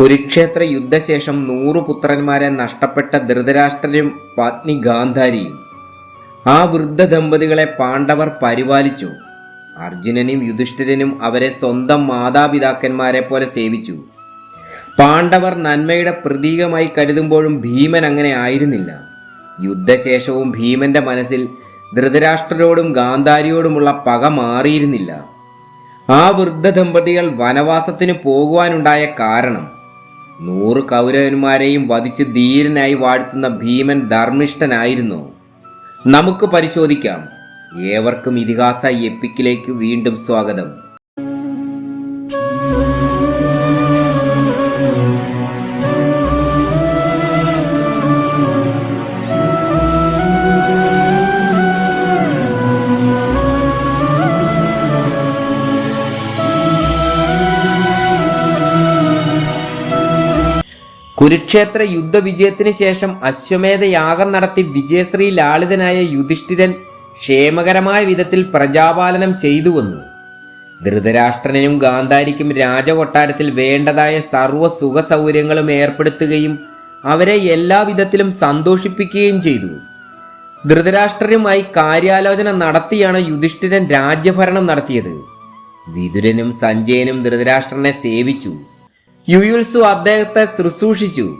കുരുക്ഷേത്ര യുദ്ധശേഷം നൂറു പുത്രന്മാരെ നഷ്ടപ്പെട്ട ധൃതരാഷ്ട്രരും പത്നി ഗാന്ധാരിയും. ആ വൃദ്ധ ദമ്പതികളെ പാണ്ഡവർ പരിപാലിച്ചു. അർജുനനും യുധിഷ്ഠിരനും അവരെ സ്വന്തം മാതാപിതാക്കന്മാരെ പോലെ സേവിച്ചു. പാണ്ഡവർ നന്മയുടെ പ്രതീകമായി കരുതുമ്പോഴും ഭീമൻ അങ്ങനെ ആയിരുന്നില്ല. യുദ്ധശേഷവും ഭീമന്റെ മനസ്സിൽ ധൃതരാഷ്ട്രരോടും ഗാന്ധാരിയോടുമുള്ള പക മാറിയിരുന്നില്ല. ആ വൃദ്ധ ദമ്പതികൾ വനവാസത്തിന് പോകുവാനുണ്ടായ കാരണം നൂറ് കൗരവന്മാരെയും വധിച്ച് ധീരനായി വാഴ്ത്തുന്ന ഭീമൻ ധർമ്മിഷ്ഠനായിരുന്നു. നമുക്ക് പരിശോധിക്കാം. ഏവർക്കും ഇതിഹാസ എപ്പിക്കിലേക്ക് വീണ്ടും സ്വാഗതം. കുരുക്ഷേത്ര യുദ്ധവിജയത്തിന് ശേഷം അശ്വമേധ യാഗം നടത്തി വിജയശ്രീ ലാളിതനായ യുധിഷ്ഠിരൻ ക്ഷേമകരമായ വിധത്തിൽ പ്രജാപാലനം ചെയ്തു വന്നു. ധൃതരാഷ്ട്രനും ഗാന്ധാരിക്കും രാജകൊട്ടാരത്തിൽ വേണ്ടതായ സർവ സുഖ സൗകര്യങ്ങളും ഏർപ്പെടുത്തുകയും അവരെ എല്ലാവിധത്തിലും സന്തോഷിപ്പിക്കുകയും ചെയ്തു. ധൃതരാഷ്ട്രരുമായി കാര്യാലോചന നടത്തിയാണ് യുധിഷ്ഠിരൻ രാജ്യഭരണം നടത്തിയത്. വിതുരനും സഞ്ജയനും ധൃതരാഷ്ട്രനെ സേവിച്ചു. യുയുത്സു അദ്ദേഹത്തെ ശുശ്രൂഷിച്ചു.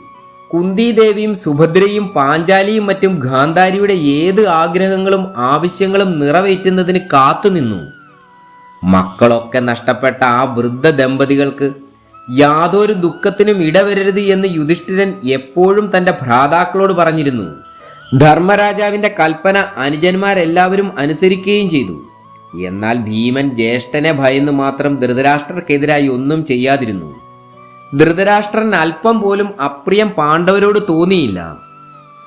കുന്തിദേവിയും സുഭദ്രയും പാഞ്ചാലിയും മറ്റും ഗാന്ധാരിയുടെ ഏത് ആഗ്രഹങ്ങളും ആവശ്യങ്ങളും നിറവേറ്റുന്നതിന് കാത്തുനിന്നു. മക്കളൊക്കെ നഷ്ടപ്പെട്ട ആ വൃദ്ധ ദമ്പതികൾക്ക് യാതൊരു ദുഃഖത്തിനും ഇടവരരുത് എന്ന് യുധിഷ്ഠിരൻ എപ്പോഴും തന്റെ ഭ്രാതാക്കളോട് പറഞ്ഞിരുന്നു. ധർമ്മരാജാവിന്റെ കൽപ്പന അനുജന്മാരെല്ലാവരും അനുസരിക്കുകയും ചെയ്തു. എന്നാൽ ഭീമൻ ജ്യേഷ്ഠനെ ഭയന്ന് മാത്രം ധൃതരാഷ്ട്രർക്കെതിരായി ഒന്നും ചെയ്യാതിരുന്നു. ധൃതരാഷ്ട്രൻ അല്പം പോലും അപ്രിയം പാണ്ഡവരോട് തോന്നിയില്ല.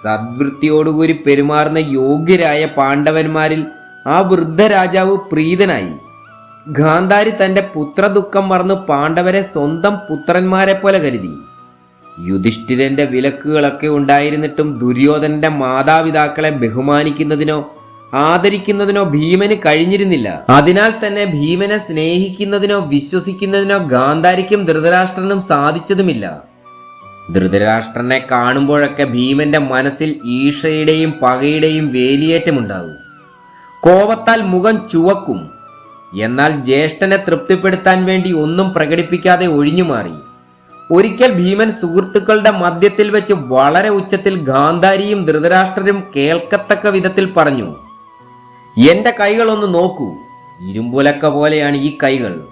സദ്വൃത്തിയോടുകൂടി പെരുമാറുന്ന യോഗ്യരായ പാണ്ഡവന്മാരിൽ ആ വൃദ്ധ രാജാവ് പ്രീതനായി. ഗാന്ധാരി തന്റെ പുത്രദുഃഖം മറന്ന് പാണ്ഡവരെ സ്വന്തം പുത്രന്മാരെ പോലെ കരുതി. യുധിഷ്ഠിരന്റെ വിലക്കുകളൊക്കെ ഉണ്ടായിരുന്നിട്ടും ദുര്യോധനന്റെ മാതാപിതാക്കളെ ബഹുമാനിക്കുന്നതിനോ ആദരിക്കുന്നതിനോ ഭീമന് കഴിഞ്ഞിരുന്നില്ല. അതിനാൽ തന്നെ ഭീമനെ സ്നേഹിക്കുന്നതിനോ വിശ്വസിക്കുന്നതിനോ ഗാന്ധാരിക്കും ധൃതരാഷ്ട്രനും സാധിച്ചതുമില്ല. ധൃതരാഷ്ട്രനെ കാണുമ്പോഴൊക്കെ ഭീമന്റെ മനസ്സിൽ ഈഷയുടെയും പകയുടെയും വേലിയേറ്റമുണ്ടാകും. കോപത്താൽ മുഖം ചുവക്കും. എന്നാൽ ജ്യേഷ്ഠനെ തൃപ്തിപ്പെടുത്താൻ വേണ്ടി ഒന്നും പ്രകടിപ്പിക്കാതെ ഒഴിഞ്ഞുമാറി ഒരിക്കൽ ഭീമൻ സുഹൃത്തുക്കളുടെ മധ്യത്തിൽ വെച്ച് വളരെ ഉച്ചത്തിൽ ഗാന്ധാരിയും ധൃതരാഷ്ട്രരും കേൾക്കത്തക്ക വിധത്തിൽ പറഞ്ഞു എന്റെ കൈകളൊന്ന് നോക്കൂ. ഇരുമ്പുലക്ക പോലെയാണ് ഈ കൈകൾ.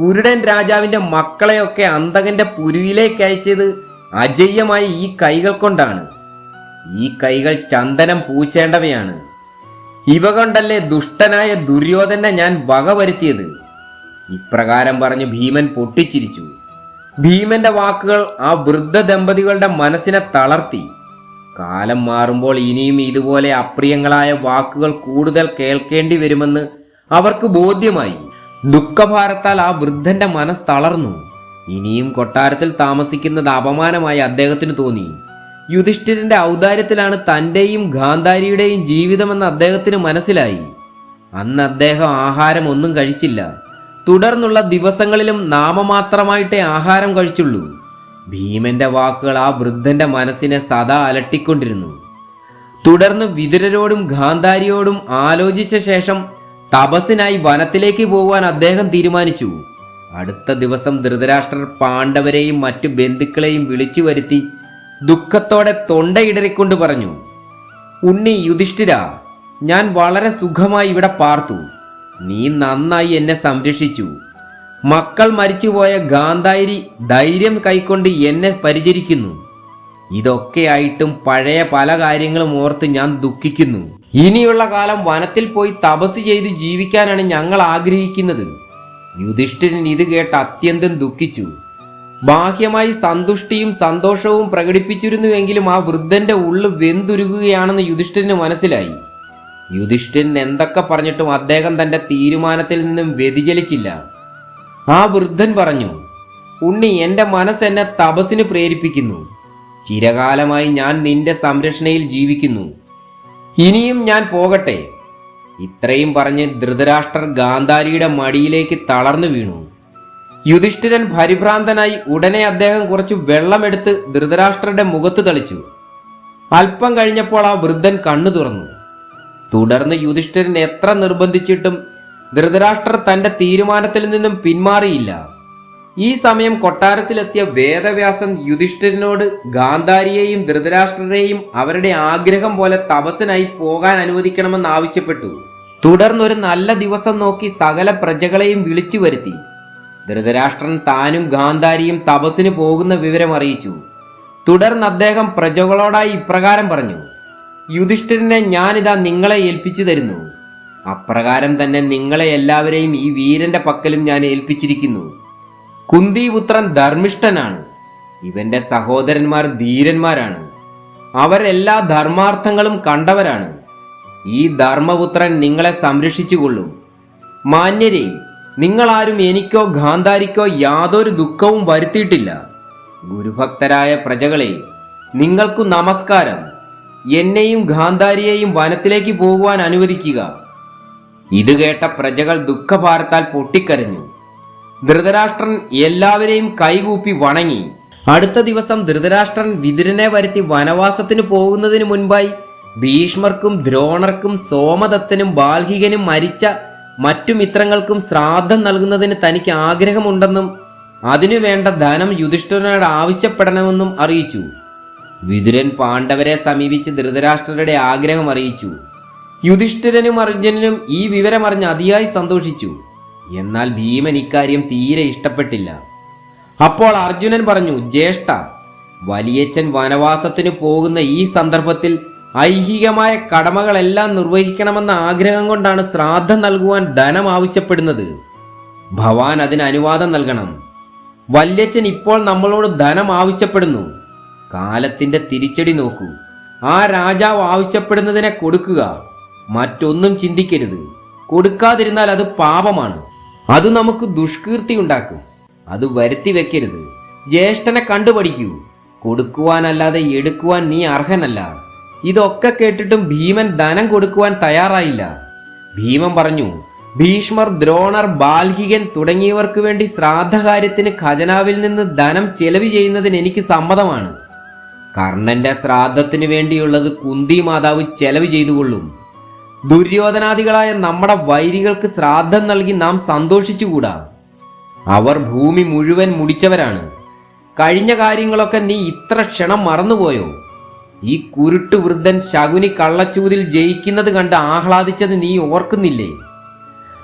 കുരുടൻ രാജാവിന്റെ മക്കളെയൊക്കെ അന്തകന്റെ പുരുവിലേക്ക് അയച്ചത് അജയ്യമായ ഈ കൈകൾ കൊണ്ടാണ്. ഈ കൈകൾ ചന്ദനം പൂശേണ്ടവയാണ്. ഇവ കൊണ്ടല്ലേ ദുഷ്ടനായ ദുര്യോധനെ ഞാൻ വകവരുത്തിയത് ഇപ്രകാരം പറഞ്ഞ് ഭീമൻ പൊട്ടിച്ചിരിച്ചു. ഭീമന്റെ വാക്കുകൾ ആ വൃദ്ധ ദമ്പതികളുടെ മനസ്സിനെ തളർത്തി. കാലം മാറുമ്പോൾ ഇനിയും ഇതുപോലെ അപ്രിയങ്ങളായ വാക്കുകൾ കൂടുതൽ കേൾക്കേണ്ടി വരുമെന്ന് അവർക്ക് ബോധ്യമായി. ദുഃഖഭാരത്താൽ ആ വൃദ്ധന്റെ മനസ്സ് തളർന്നു. ഇനിയും കൊട്ടാരത്തിൽ താമസിക്കുന്നത് അപമാനമായി അദ്ദേഹത്തിന് തോന്നി. യുധിഷ്ഠിരന്റെ ഔദാര്യത്തിലാണ് തന്റെയും ഗാന്ധാരിയുടെയും ജീവിതമെന്ന് അദ്ദേഹത്തിന് മനസ്സിലായി. അന്ന് അദ്ദേഹം ആഹാരം ഒന്നും കഴിച്ചില്ല. തുടർന്നുള്ള ദിവസങ്ങളിലും നാമമാത്രമായിട്ടേ ആഹാരം കഴിച്ചുള്ളൂ. ഭീമന്റെ വാക്കുകൾ ആ വൃദ്ധന്റെ മനസ്സിനെ സദാ അലട്ടിക്കൊണ്ടിരുന്നു. തുടർന്ന് വിതുരരോടും ഗാന്ധാരിയോടും ആലോചിച്ച ശേഷം തപസ്സിനായി വനത്തിലേക്ക് പോകുവാൻ അദ്ദേഹം തീരുമാനിച്ചു. അടുത്ത ദിവസം ധൃതരാഷ്ട്രർ പാണ്ഡവരെയും മറ്റു ബന്ധുക്കളെയും വിളിച്ചു വരുത്തി ദുഃഖത്തോടെ തൊണ്ടയിടറിക്കൊണ്ട് പറഞ്ഞു ഉണ്ണി യുധിഷ്ഠിര ഞാൻ വളരെ സുഖമായി ഇവിടെ പാർത്തു. നീ നന്നായി എന്നെ സംരക്ഷിച്ചു. മക്കൾ മരിച്ചുപോയ ഗാന്ധാരി ധൈര്യം കൈക്കൊണ്ട് എന്നെ പരിചരിക്കുന്നു. ഇതൊക്കെയായിട്ടും പഴയ പല കാര്യങ്ങളും ഓർത്ത് ഞാൻ ദുഃഖിക്കുന്നു. ഇനിയുള്ള കാലം വനത്തിൽ പോയി തപസ് ചെയ്ത് ജീവിക്കാനാണ് ഞങ്ങൾ ആഗ്രഹിക്കുന്നത്. യുധിഷ്ഠിരൻ ഇത് കേട്ട് അത്യന്തം ദുഃഖിച്ചു. ബാഹ്യമായി സന്തുഷ്ടിയും സന്തോഷവും പ്രകടിപ്പിച്ചിരുന്നുവെങ്കിലും ആ വൃദ്ധന്റെ ഉള്ളു വെന്തുരുകുകയാണെന്ന് യുധിഷ്ഠിരന് മനസ്സിലായി. യുധിഷ്ഠിരൻ എന്തൊക്കെ പറഞ്ഞിട്ടും അദ്ദേഹം തന്റെ തീരുമാനത്തിൽ നിന്നും വ്യതിചലിച്ചില്ല. ആ വൃദ്ധൻ പറഞ്ഞു ഉണ്ണി എന്റെ മനസ്സെന്നെ തപസ്സിന് പ്രേരിപ്പിക്കുന്നു. ചിരകാലമായി ഞാൻ നിന്റെ സംരക്ഷണയിൽ ജീവിക്കുന്നു. ഇനിയും ഞാൻ പോകട്ടെ. ഇത്രയും പറഞ്ഞ് ധൃതരാഷ്ട്രർ ഗാന്ധാരിയുടെ മടിയിലേക്ക് തളർന്നു വീണു. യുധിഷ്ഠിരൻ പരിഭ്രാന്തനായി ഉടനെ അദ്ദേഹം കുറച്ചു വെള്ളമെടുത്ത് ധൃതരാഷ്ട്രരുടെ മുഖത്ത് തളിച്ചു. അല്പം കഴിഞ്ഞപ്പോൾ ആ വൃദ്ധൻ കണ്ണു തുറന്നു. തുടർന്ന് യുധിഷ്ഠിരൻ എത്ര നിർബന്ധിച്ചിട്ടും ധൃതരാഷ്ട്രർ തന്റെ തീരുമാനത്തിൽ നിന്നും പിന്മാറിയില്ല. ഈ സമയം കൊട്ടാരത്തിലെത്തിയ വേദവ്യാസൻ യുധിഷ്ഠിരനോട് ഗാന്ധാരിയെയും ധൃതരാഷ്ട്രരെയും അവരുടെ ആഗ്രഹം പോലെ തപസ്സിനായി പോകാൻ അനുവദിക്കണമെന്ന് ആവശ്യപ്പെട്ടു. തുടർന്നൊരു നല്ല ദിവസം നോക്കി സകല പ്രജകളെയും വിളിച്ചു വരുത്തി. ധൃതരാഷ്ട്രൻ താനും ഗാന്ധാരിയും തപസ്സിന് പോകുന്ന വിവരം അറിയിച്ചു. തുടർന്ന് അദ്ദേഹം പ്രജകളോടായി ഇപ്രകാരം പറഞ്ഞു യുധിഷ്ഠിരനെ ഞാനിതാ നിങ്ങളെ ഏൽപ്പിച്ചു തരുന്നു. അപ്രകാരം തന്നെ നിങ്ങളെ എല്ലാവരെയും ഈ വീരന്റെ പക്കലും ഞാൻ ഏൽപ്പിച്ചിരിക്കുന്നു. കുന്തിപുത്രൻ ധർമ്മിഷ്ഠനാണ്. ഇവന്റെ സഹോദരന്മാർ ധീരന്മാരാണ്. അവരെല്ലാ ധർമാർത്ഥങ്ങളും കണ്ടവരാണ്. ഈ ധർമ്മപുത്രൻ നിങ്ങളെ സംരക്ഷിച്ചുകൊള്ളും. മാന്യരെ നിങ്ങളാരും എനിക്കോ ഗാന്ധാരിക്കോ യാതൊരു ദുഃഖവും വരുത്തിയിട്ടില്ല. ഗുരുഭക്തരായ പ്രജകളെ നിങ്ങൾക്കു നമസ്കാരം. എന്നെയും ഗാന്ധാരിയെയും വനത്തിലേക്ക് പോകുവാൻ അനുവദിക്കുക. ഇത് കേട്ട പ്രജകൾ ദുഃഖഭാരത്താൽ പൊട്ടിക്കരഞ്ഞു. ധൃതരാഷ്ട്രൻ എല്ലാവരെയും കൈകൂപ്പി വണങ്ങി. അടുത്ത ദിവസം ധൃതരാഷ്ട്രൻ വിതുരനെ വരുത്തി വനവാസത്തിന് പോകുന്നതിന് മുൻപായി ഭീഷ്മർക്കും ദ്രോണർക്കും സോമദത്തനും ബാൽഹികനും മരിച്ച മറ്റു മിത്രങ്ങൾക്കും ശ്രാദ്ധം നൽകുന്നതിന് തനിക്ക് ആഗ്രഹമുണ്ടെന്നും അതിനുവേണ്ട ധനം യുധിഷ്ഠിരനോട് ആവശ്യപ്പെടണമെന്നും അറിയിച്ചു. വിതുരൻ പാണ്ഡവരെ സമീപിച്ച് ധൃതരാഷ്ട്രരുടെ ആഗ്രഹം അറിയിച്ചു. യുധിഷ്ഠിരനും അർജുനനും ഈ വിവരമറിഞ്ഞ് അതിയായി സന്തോഷിച്ചു. എന്നാൽ ഭീമൻ ഇക്കാര്യം തീരെ ഇഷ്ടപ്പെട്ടില്ല. അപ്പോൾ അർജുനൻ പറഞ്ഞു ജ്യേഷ്ഠ വലിയച്ഛൻ വനവാസത്തിന് പോകുന്ന ഈ സന്ദർഭത്തിൽ ഐഹികമായ കടമകളെല്ലാം നിർവഹിക്കണമെന്ന ആഗ്രഹം കൊണ്ടാണ് ശ്രാദ്ധം നൽകുവാൻ ധനം ആവശ്യപ്പെടുന്നത്. ഭവാൻ അതിന് അനുവാദം നൽകണം. വല്യച്ഛൻ ഇപ്പോൾ നമ്മളോട് ധനം ആവശ്യപ്പെടുന്നു. കാലത്തിന്റെ തിരിച്ചടി നോക്കൂ. ആ രാജാവ് ആവശ്യപ്പെടുന്നതിനെ കൊടുക്കുക. മറ്റൊന്നും ചിന്തിക്കരുത്. കൊടുക്കാതിരുന്നാൽ അത് പാപമാണ്. അത് നമുക്ക് ദുഷ്കീർത്തി ഉണ്ടാക്കും. അത് വരുത്തി വെക്കരുത്. ജ്യേഷ്ഠനെ കണ്ടുപഠിക്കൂ. കൊടുക്കുവാനല്ലാതെ എടുക്കുവാൻ നീ അർഹനല്ല. ഇതൊക്കെ കേട്ടിട്ടും ഭീമൻ ധനം കൊടുക്കുവാൻ തയ്യാറായില്ല. ഭീമൻ പറഞ്ഞു ഭീഷ്മർ ദ്രോണർ ബാൽഹികൻ തുടങ്ങിയവർക്ക് വേണ്ടി ശ്രാദ്ധകാര്യത്തിന് ഖജനാവിൽ നിന്ന് ധനം ചെലവ് ചെയ്യുന്നതിന് എനിക്ക് സമ്മതമാണ്. കർണന്റെ ശ്രാദ്ധത്തിനു വേണ്ടിയുള്ളത് കുന്തി മാതാവ് ചെലവ് ചെയ്തുകൊള്ളും. ദുര്യോധനാദികളായ നമ്മുടെ വൈരികൾക്ക് ശ്രാദ്ധം നൽകി നാം സന്തോഷിച്ചുകൂടാ? അവർ ഭൂമി മുഴുവൻ മുടിച്ചവരാണ്. കഴിഞ്ഞ കാര്യങ്ങളൊക്കെ നീ ഇത്ര ക്ഷണം മറന്നുപോയോ? ഈ കുരുട്ട് വൃദ്ധൻ ശകുനി കള്ളച്ചൂതിൽ ജയിക്കുന്നത് കണ്ട് ആഹ്ലാദിച്ചത് നീ ഓർക്കുന്നില്ലേ?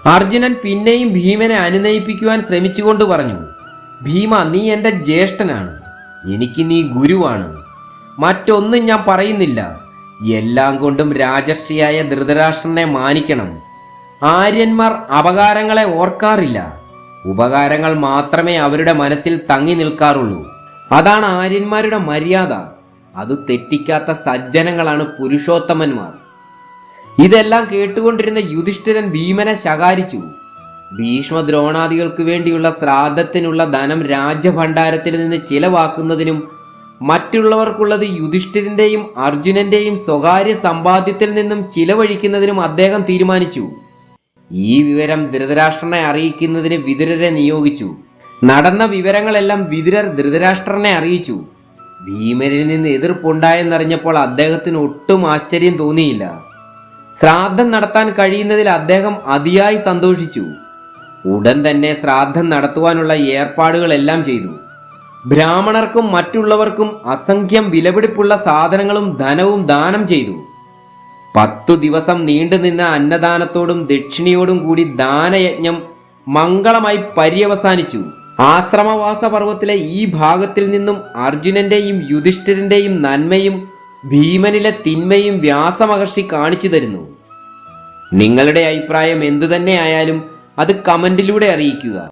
അർജുനൻ പിന്നെയും ഭീമനെ അനുനയിപ്പിക്കുവാൻ ശ്രമിച്ചുകൊണ്ട് പറഞ്ഞു ഭീമ നീ എന്റെ ജ്യേഷ്ഠനാണ്. എനിക്ക് നീ ഗുരുവാണ്. മറ്റൊന്നും ഞാൻ പറയുന്നില്ല. എല്ലാം കൊണ്ടും രാജർഷിയായ ധൃതരാഷ്ട്രനെ മാനിക്കണം. ആര്യന്മാർ അപകാരങ്ങളെ ഓർക്കാറില്ല. ഉപകാരങ്ങൾ മാത്രമേ അവരുടെ മനസ്സിൽ തങ്ങി നിൽക്കാറുള്ളൂ. അതാണ് ആര്യന്മാരുടെ മര്യാദ. അത് തെറ്റിക്കാത്ത സജ്ജനങ്ങളാണ് പുരുഷോത്തമന്മാർ. ഇതെല്ലാം കേട്ടുകൊണ്ടിരുന്ന യുധിഷ്ഠിരൻ ഭീമനെ ശകാരിച്ചു. ഭീഷ്മ ദ്രോണാദികൾക്ക് വേണ്ടിയുള്ള ശ്രാദ്ധത്തിനുള്ള ധനം രാജ്യഭണ്ഡാരത്തിൽ നിന്ന് ചിലവാക്കുന്നതിനും മറ്റുള്ളവർക്കുള്ളത് യുധിഷ്ഠിരന്റെയും അർജുനന്റെയും സ്വകാര്യ സമ്പാദ്യത്തിൽ നിന്നും ചിലവഴിക്കുന്നതിനും അദ്ദേഹം തീരുമാനിച്ചു. ഈ വിവരം ധൃതരാഷ്ട്രനെ അറിയിക്കുന്നതിന് വിതുരരെ നിയോഗിച്ചു. നടന്ന വിവരങ്ങളെല്ലാം വിതുരർ ധൃതരാഷ്ട്രനെ അറിയിച്ചു. ഭീമരിൽ നിന്ന് എതിർപ്പുണ്ടായെന്നറിഞ്ഞപ്പോൾ അദ്ദേഹത്തിന് ഒട്ടും ആശ്ചര്യം തോന്നിയില്ല. ശ്രാദ്ധം നടത്താൻ കഴിയുന്നതിൽ അദ്ദേഹം അതിയായി സന്തോഷിച്ചു. ഉടൻ തന്നെ ശ്രാദ്ധം നടത്തുവാനുള്ള ഏർപ്പാടുകളെല്ലാം ചെയ്തു. ബ്രാഹ്മണർക്കും മറ്റുള്ളവർക്കും അസംഖ്യം വിലപിടിപ്പുള്ള സാധനങ്ങളും ധനവും ദാനം ചെയ്തു. പത്തു ദിവസം നീണ്ടുനിന്ന അന്നദാനത്തോടും ദക്ഷിണയോടും കൂടി ദാനയജ്ഞം മംഗളമായി പര്യവസാനിച്ചു. ആശ്രമവാസ പർവത്തിലെ ഈ ഭാഗത്തിൽ നിന്നും അർജുനന്റെയും യുധിഷ്ഠിരന്റെയും നന്മയും ഭീമനിലെ തിന്മയും വ്യാസമഹർഷി കാണിച്ചു തരുന്നു. നിങ്ങളുടെ അഭിപ്രായം എന്തു തന്നെ ആയാലും അത് കമന്റിലൂടെ അറിയിക്കുക.